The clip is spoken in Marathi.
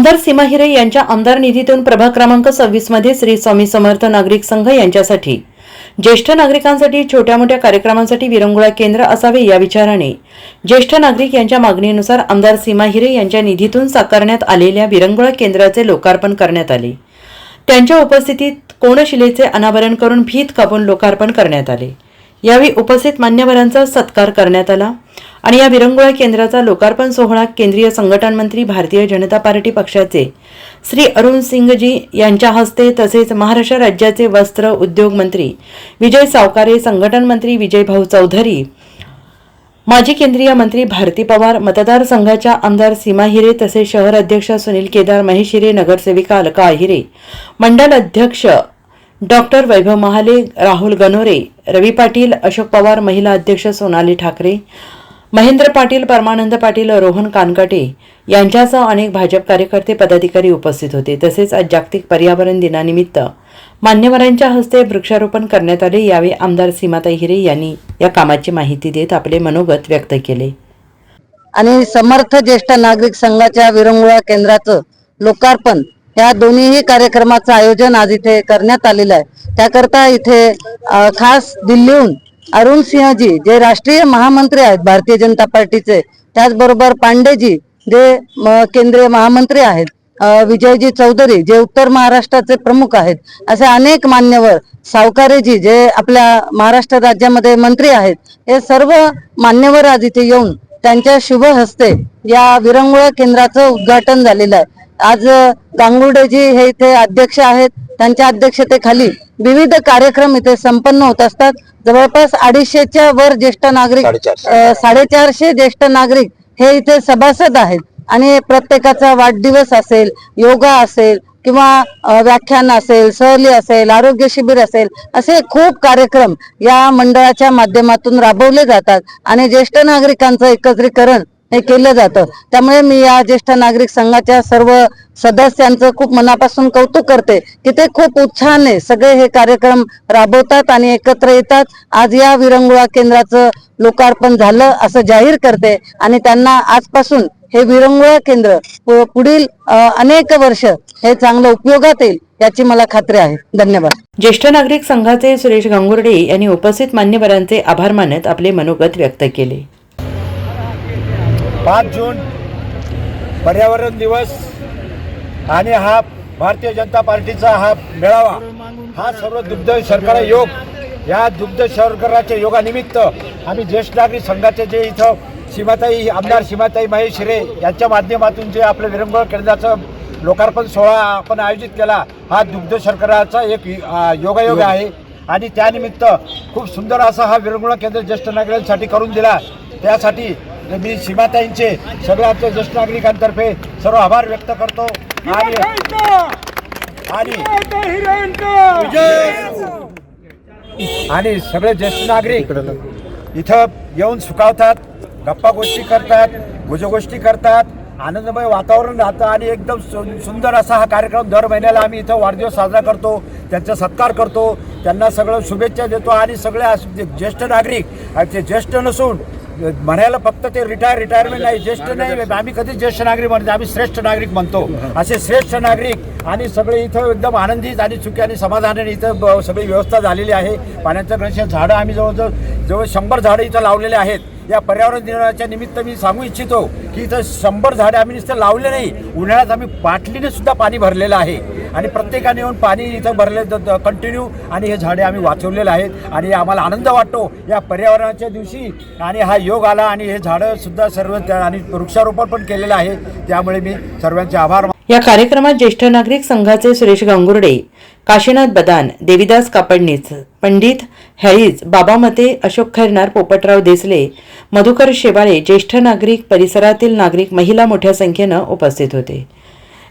आमदार सीमा हिरे यांच्या आमदार निधीतून प्रभाग क्रमांक सव्वीसमध्ये श्री स्वामी समर्थ नागरिक संघ यांच्यासाठी. ज्येष्ठ नागरिकांसाठी छोट्या मोठ्या कार्यक्रमांसाठी विरंगुळा केंद्र असावे या विचाराने ज्येष्ठ नागरिक यांच्या मागणीनुसार आमदार सीमा हिरे यांच्या निधीतून साकारण्यात आलेल्या विरंगुळा केंद्राचे लोकार्पण करण्यात आले. त्यांच्या उपस्थितीत कोणशिलेचे अनावरण करून भीत कापून लोकार्पण करण्यात आले. यावेळी उपस्थित मान्यवरांचा सत्कार करण्यात आला आणि या विरंगुळा केंद्राचा लोकार्पण सोहळा केंद्रीय संघटन मंत्री भारतीय जनता पार्टी पक्षाचे श्री अरुण सिंगजी यांच्या हस्ते तसेच महाराष्ट्र राज्याचे वस्त्र उद्योग मंत्री विजय सावकारे संघटन मंत्री विजयभाऊ चौधरी माजी केंद्रीय मंत्री भारती पवार मतदारसंघाच्या आमदार सीमा हिरे तसेच शहर अध्यक्ष सुनील केदार महेश हिरे नगरसेविका अलका हिरे मंडल अध्यक्ष डॉक्टर वैभव महाले राहुल गनोरे रवी पाटील अशोक पवार महिला अध्यक्ष सोनाली ठाकरे महेंद्र पाटील परमानंद पाटील रोहन कानकाटे यांच्यासह अनेक भाजप कार्यकर्ते पदाधिकारी उपस्थित होते. तसेच आज जागतिक पर्यावरण दिनानिमित्त मान्यवरांच्या हस्ते वृक्षारोपण करण्यात आले. यावेळी आमदार सीमाताई हिरे यांनी या कामाची माहिती देत आपले मनोगत व्यक्त केले. आणि समर्थ ज्येष्ठ नागरिक संघाच्या विरंगुळा केंद्राचं लोकार्पण या दोन्हीही कार्यक्रमाचं आयोजन आज इथे करण्यात आलेलं आहे. त्याकरता इथे खास दिल्लीहून अरुण सिंहजी जे राष्ट्रीय महामंत्री आहेत भारतीय जनता पार्टीचे त्याचबरोबर पांडेजी जे केंद्रीय महामंत्री आहेत विजयजी चौधरी जे उत्तर महाराष्ट्राचे प्रमुख आहेत असे अनेक मान्यवर सावकारेजी जे आपल्या महाराष्ट्र राज्यामध्ये मंत्री आहेत हे सर्व मान्यवर आज इथे येऊन त्यांच्या शुभ हस्ते या विरंगुळा केंद्राचं उद्घाटन झालेलं आहे. आज गांगुर्डेजी हे इथे अध्यक्ष आहेत त्यांच्या अध्यक्षतेखाली विविध कार्यक्रम इथे संपन्न होत असतात. जवळपास अडीचशेच्या वर ज्येष्ठ नागरिक साडेचारशे. ज्येष्ठ नागरिक हे इथे सभासद आहेत. आणि प्रत्येकाचा वाढदिवस असेल योगा असेल किंवा व्याख्यान असेल सहली असेल आरोग्य शिबिर असेल असे खूप कार्यक्रम या मंडळाच्या माध्यमातून राबवले जातात. आणि ज्येष्ठ नागरिकांचं एकत्रीकरण हे केलं जातं. त्यामुळे मी या ज्येष्ठ नागरिक संघाच्या सर्व सदस्यांचं खूप मनापासून कौतुक करते की ते खूप उत्साहाने सगळे हे कार्यक्रम राबवतात आणि एकत्र येतात. आज या विरंगुळा केंद्राचं लोकार्पण झालं असं जाहीर करते आणि त्यांना आजपासून हे विरंगुळा केंद्र पुढील अनेक वर्ष हे चांगलं उपयोगात येईल याची मला खात्री आहे. धन्यवाद. ज्येष्ठ नागरिक संघाचे सुरेश गांगुर्डे यांनी उपस्थित मान्यवरांचे आभार मानत आपले मनोगत व्यक्त केले. पाच जून पर्यावरण दिवस आणि हा भारतीय जनता पार्टीचा हा मेळावा हा सर्व दुग्ध शर्करा योग या दुग्ध शर्कराच्या योगानिमित्त आम्ही ज्येष्ठ नागरिक संघाचे जे इथं सीमाताई आमदार सीमाताई महेश यांच्या माध्यमातून जे आपलं विरंगुळ केंद्राचं लोकार्पण सोहळा आपण आयोजित केला हा दुग्ध शर्कराचा एक योगायोग आहे. आणि त्यानिमित्त खूप सुंदर असा हा विरंगुळा केंद्र ज्येष्ठ नागरिकांसाठी करून दिला. त्यासाठी मी सीमाताईंचे सगळ्या आमच्या ज्येष्ठ नागरिकांतर्फे सर्व आभार व्यक्त करतो. आणि आणि आणि सगळे ज्येष्ठ नागरिक इथं येऊन सुखावतात गप्पा गोष्टी करतात भुजगोष्टी करतात आनंदमय वातावरण राहतं आणि एकदम सु- सुंदर असा हा कार्यक्रम दर महिन्याला आम्ही इथं वाढदिवस साजरा करतो त्यांचा सत्कार करतो त्यांना सगळं शुभेच्छा देतो आणि सगळे ज्येष्ठ नागरिक ते ज्येष्ठ नसून म्हणायला फक्त ते रिटायर रिटायरमेंट नाही ज्येष्ठ नाही. आम्ही कधीच ज्येष्ठ नागरिक म्हणतो आम्ही श्रेष्ठ नागरिक म्हणतो. असे श्रेष्ठ नागरिक आणि सगळे इथं एकदम आनंदित आणि सुखी आणि समाधानाने इथं सगळी व्यवस्था झालेली आहे. पाण्याचं गणेश झाडं आम्ही जवळजवळ जवळ शंभर झाडं इथं लावलेले आहेत. या पर्यावरण दिनाच्या निमित्त मी सांगू इच्छितो की इथं शंभर झाडे आम्ही नुसतं लावले नाही. उन्हाळ्यात आम्ही बाटलीने सुद्धा पाणी भरलेलं आहे. आणि प्रत्येकाने येऊन पाणी इथं भरले कंटिन्यू आणि हे झाडे आम्ही वाचवलेले आहेत. आणि आम्हाला आनंद वाटतो या पर्यावरणाच्या दिवशी. आणि हा योग आला आणि हे झाडंसुद्धा सर्व आणि वृक्षारोपण पण केलेलं आहे. त्यामुळे मी सर्वांचे आभार या कार्यक्रमात ज्येष्ठ नागरिक संघाचे सुरेश गांगुर्डे काशीनाथ बदान देविदास कापडणीस पंडित हॅरीज बाबा मते अशोक खैरनार पोपटराव देसले मधुकर शेवाळे ज्येष्ठ नागरिक परिसरातील नागरिक महिला मोठ्या संख्येनं उपस्थित होते.